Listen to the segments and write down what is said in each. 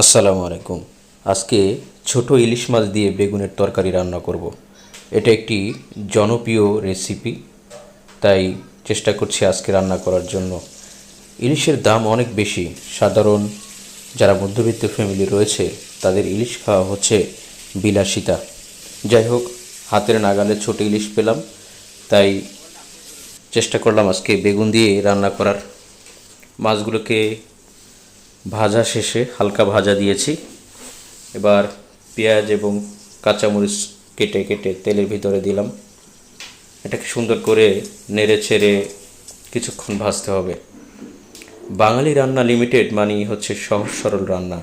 আসসালামু আলাইকুম। আজকে ছোট ইলিশ মাছ দিয়ে বেগুনের তরকারি রান্না করব। এটা একটি জনপ্রিয় রেসিপি তাই চেষ্টা করছি আজকে রান্না করার জন্য। ইলিশের দাম অনেক বেশি। সাধারণ যারা মধ্যবিত্ত ফ্যামিলি রয়েছে, তাদের ইলিশ খাওয়া হচ্ছে বিলাসিতা। যাই হোক, হাতের নাগালে ছোট ইলিশ পেলাম, তাই চেষ্টা করলাম আজকে বেগুন দিয়ে রান্না করার। মাছগুলোকে ভাজা শেষে হালকা ভাজা দিয়েছি। এবার পেঁয়াজ এবং কাঁচামরিচ কেটে কেটে তেলের ভিতরে দিলাম। এটাকে সুন্দর করে নেড়ে ছেড়ে কিছুক্ষণ ভাজতে হবে। বাঙালি রান্না লিমিটেড মানেই হচ্ছে সহজ সরল রান্না।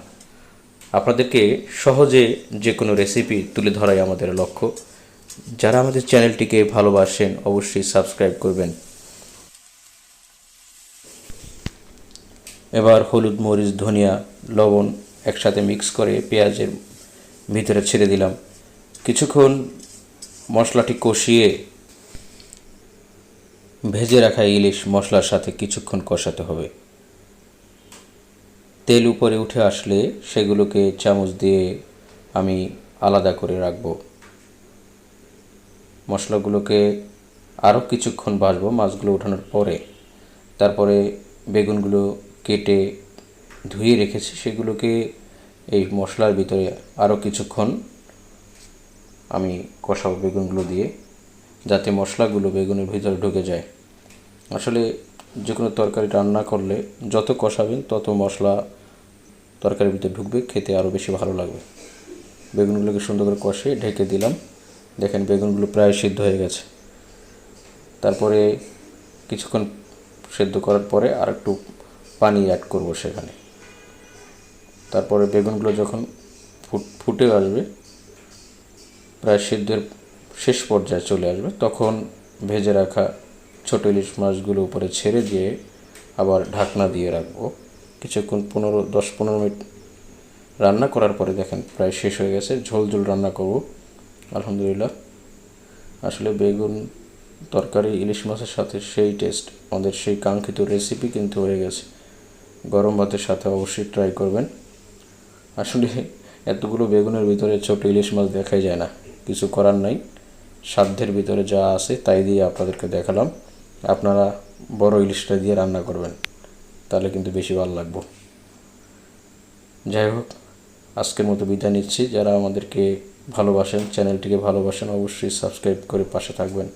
আপনাদেরকে সহজে যে কোনো রেসিপি তুলে ধরাই আমাদের লক্ষ্য। যারা আমাদের চ্যানেলটিকে ভালোবাসেন, অবশ্যই সাবস্ক্রাইব করবেন। এবার হলুদ, মরিচ, ধনিয়া, লবণ একসাথে মিক্স করে পেঁয়াজের ভিতরে ছেড়ে দিলাম। কিছুক্ষণ মশলাটি কষিয়ে ভেজে রাখা ইলিশ মশলার সাথে কিছুক্ষণ কষাতে হবে। তেল উপরে উঠে আসলে সেগুলোকে চামচ দিয়ে আমি আলাদা করে রাখব। মশলাগুলোকে আরও কিছুক্ষণ ভাজবো মাছগুলো ওঠানোর পরে। তারপরে বেগুনগুলো কেটে ধুয়ে রেখেছি, সেগুলোকে এই মশলার ভিতরে আরও কিছুক্ষণ আমি কষাবো বেগুনগুলো দিয়ে, যাতে মশলাগুলো বেগুনের ভিতরে ঢুকে যায়। আসলে যে কোনো তরকারি রান্না করলে যত কষাবেন, তত মশলা তরকারির ভিতরে ঢুকবে, খেতে আরও বেশি ভালো লাগবে। বেগুনগুলোকে সুন্দর করে কষে ঢেকে দিলাম। দেখেন বেগুনগুলো প্রায় সিদ্ধ হয়ে গেছে। তারপরে কিছুক্ষণ সেদ্ধ করার পরে আর একটু পানি অ্যাড করব সেখানে। তারপরে বেগুনগুলো যখন ফুট, ফুটে আসবে, প্রায় সিদ্ধের শেষ পর্যায়ে চলে আসবে, তখন ভেজে রাখা ছোটো ইলিশ মাছগুলো উপরে ছেড়ে দিয়ে আবার ঢাকনা দিয়ে রাখব। কিছুক্ষণ পনেরো, দশ পনেরো মিনিট রান্না করার পরে দেখেন প্রায় শেষ হয়ে গেছে ঝোল ঝোল রান্না করব। আলহামদুলিল্লাহ। আসলে বেগুন তরকারি, ইলিশ মাছের সাথে সেই টেস্ট আমাদের সেই কাঙ্ক্ষিত রেসিপি কিন্তু হয়ে গেছে। গরম ভাতের সাথে অবশ্যই ট্রাই করবেন। আসলে এতগুলো বেগুনের ভিতরে ছোট ইলিশ মাছ দেখাই যায় না। কিছু করার নাই। সাধ্যের ভিতরে যা আছে তাই দিয়ে আপনাদেরকে দেখালাম। আপনারা বড় ইলিশটা দিয়ে রান্না করবেন। তাহলে কিন্তু বেশি ভালো লাগবো। যাই হোক, আজকের মতো বিদায় নিচ্ছি। যারা আমাদেরকে ভালোবাসেন, চ্যানেলটিকে ভালোবাসেন, অবশ্যই সাবস্ক্রাইব করে পাশে থাকবেন।